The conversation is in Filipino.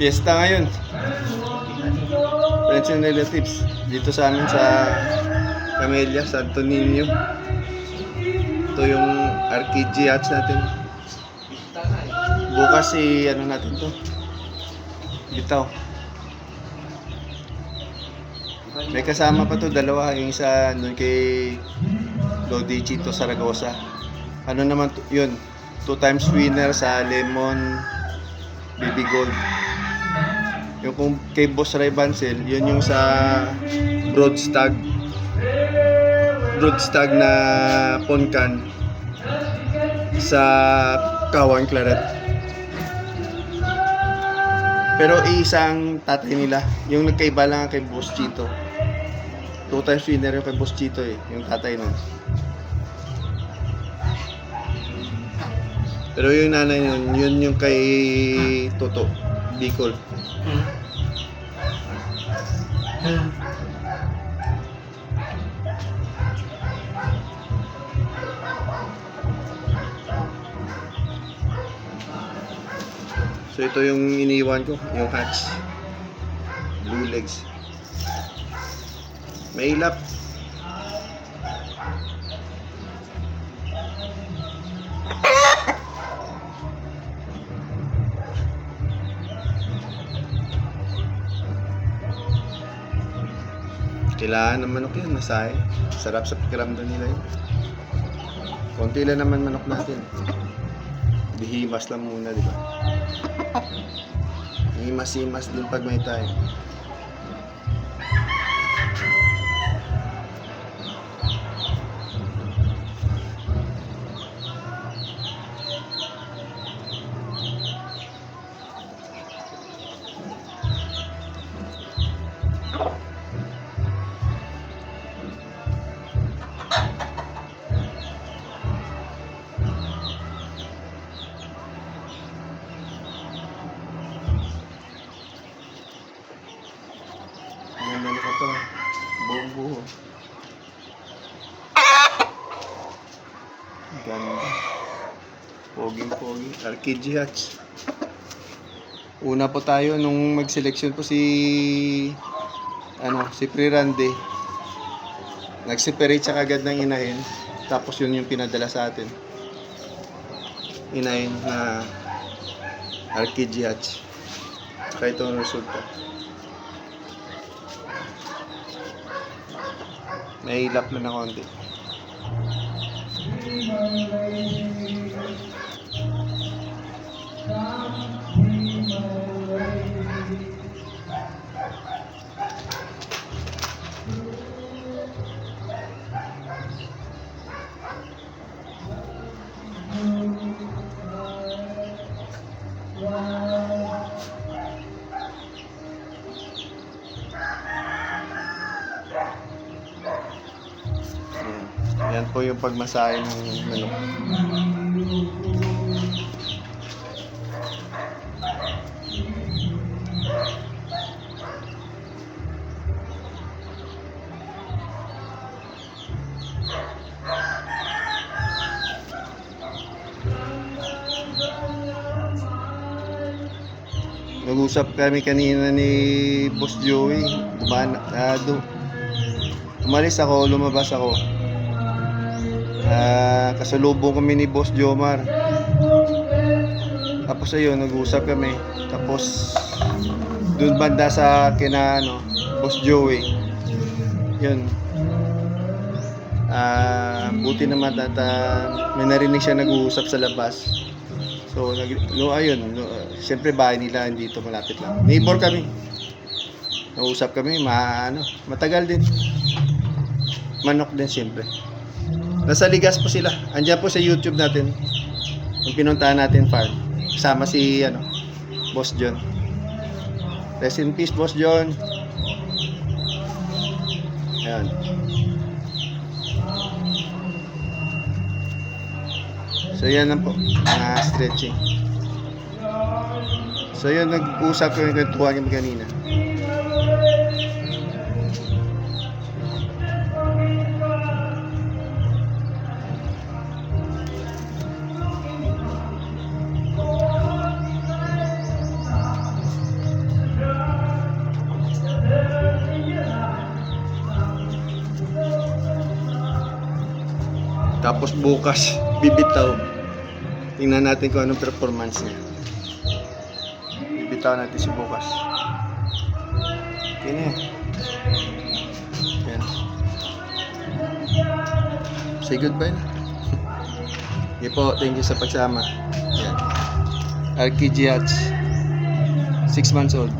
Fiesta ngayon. Friends and relatives. Dito sa amin sa Camellia, Santo Niño. Ito yung RKG hats natin. Bukas si ano natin to. Bitaw. May kasama pa to dalawa, yung isa doon kay Lodi Chito Saragosa. Ano naman to, yun, two times winner sa Lemon Baby Gold. Yung kung kay Boss Ray Bansel, yun yung sa Broad Stag. Broad Stag na Poncan sa Kawan Claret. Pero isang tatay nila, yung nagkaiba lang kay Boss Chito. Two times winner yung kay Boss Chito eh, yung tatay nun. Pero yung nanay nun, yun yung kay Toto, Bicol. So ito yung iniwan ko, yung hatch. Blue legs. May ilap. Kailangan ng manok yan, masaya. Sarap sa pakiramdam nila yun. Konti lang naman manok natin. Dihimas lang muna, di ba? Himas-himas din pag may tayo. Ganda. Poging-pogi. RKG. Una po tayo nung mag-selection po si ano, si Prirande. Nag-separate siya kagad ng inahin. Tapos yun yung pinadala sa atin. Inahin na RKG Hatch. Kaya ito ang resulta. May hilap na ng konti. Yan. Yan po yung pagmasahe ng manok. Nag-usap kami kanina ni Boss Joey. Dumaan, ah, du- umalis ako, lumabas ako. Ah, kasalubong kami ni Boss Jomar. Tapos ayun, nag-usap kami. Tapos doon banda sa kina ano, Boss Joey. Yun. Ah, buti naman at ah, may narinig siya nag-uusap sa labas. So, nag, no, ayun, no, uh, siyempre bahay nila dito malapit lang. Neighbor kami. Nausap kami, ma, ano, matagal din. Manok din siyempre. Nasa Ligas po sila. Andiyan po sa YouTube natin. Yung pinuntahan natin farm. Kasama si, ano, Boss John. Rest in peace, Boss John. Ayan. So yan lang po, mga stretching. So yun, nag-usap ko yung kwentuhan kami kanina. Tapos bukas, bibitaw. Tingnan natin kung anong performance niya. Bibitaw natin si bukas. Okay na yan. Say goodbye na. Okay po, thank you sa pagsama. Yan. Arky Giats. 6 months old.